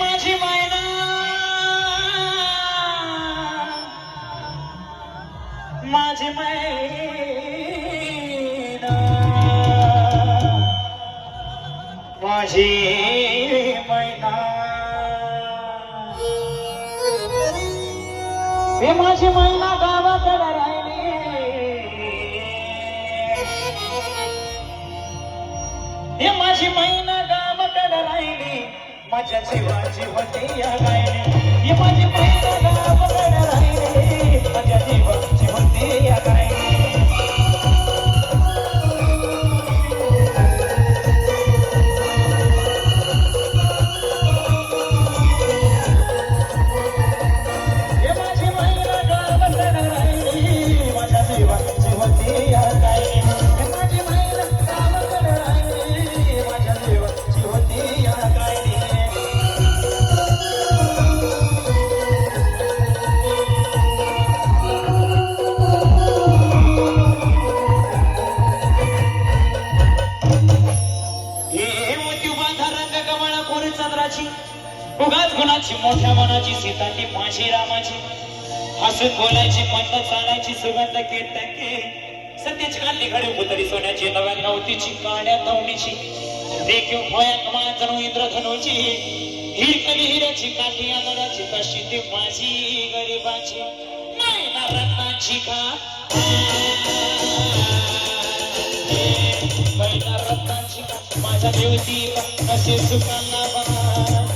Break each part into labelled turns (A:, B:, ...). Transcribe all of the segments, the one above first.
A: माझी मायना माझी मैना माझी मैना माझी मैना गावाकडे राहिली. हे माझी मैना गावाकडे राहिली. माझ्या जीवाची होती या गायली माझी मैना राहिली. माझ्या जीवाची होती या गायली माझी राहिली. माझ्या जीवाची होती या कोरी उगाच गुणाची मोठ्या मनाची सीतांनी फाशी रामाची हसत बोलायची मंद चालायची सुगंध कीर्तके सत्याची घातली घडे पुतरी सोन्याची नव्या नवतीची काड्या नवणीची देखील भयात माजणू इंद्रधनुची हिर हिरकली हिऱ्याची काठी आदराची कशी ती माझी गरीबाची नाही ना रत्नाची का? रत्नाची का? माझ्या देवती कसे सुखांना love.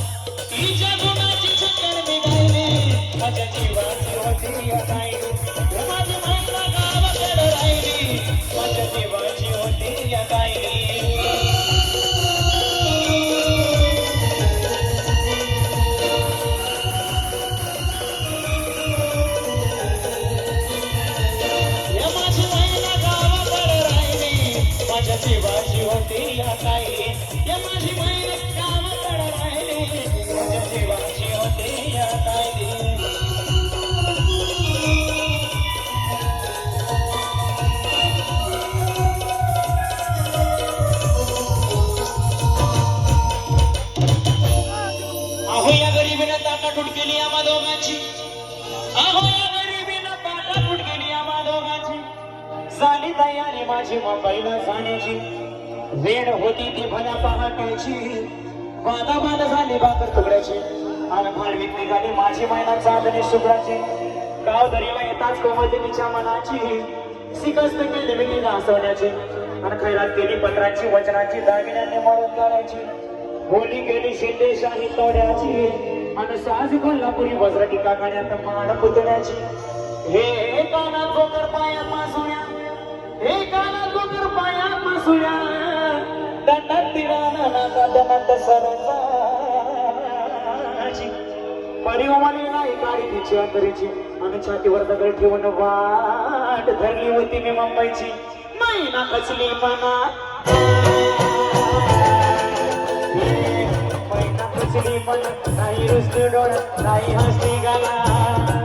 A: गेली आम्हा दोघांची. अहो या गरिबीनं ताटाटूट केली आम्हा दोघांची. झाली तयारी माझी मुंबईला जाण्याची. वेळ होती ती भल्या पहाटेची वादा बाधा झाली बाकर तुकड्याची. आणि फाळवीत निघाली माझी महिना चांदणी शुक्राची गाव दरीला येताच कोमलते तिच्या मनाची. शिकस्त केली मिली नासवण्याची आणि खैरात केली पत्राची वचनाची दागिन्याने मळून करायची बोली केली शिंदेशाही तोड्याची. आणि साज कोल्हापुरी वज्र टीका गाण्यात मान पुतण्याची. हे कानात गोकर पाया मासुऱ्या. हे कानात गोकर पाया मासुऱ्या. दंडात तिराना नाका दनात सरसाची. परिवामाली नाही काळी तिची अंतरीची. आणि छातीवर दगड ठेवून वाट धरली होती मी मुंबईची. मैना खचली मनात. नाही रुसली डोळ नाही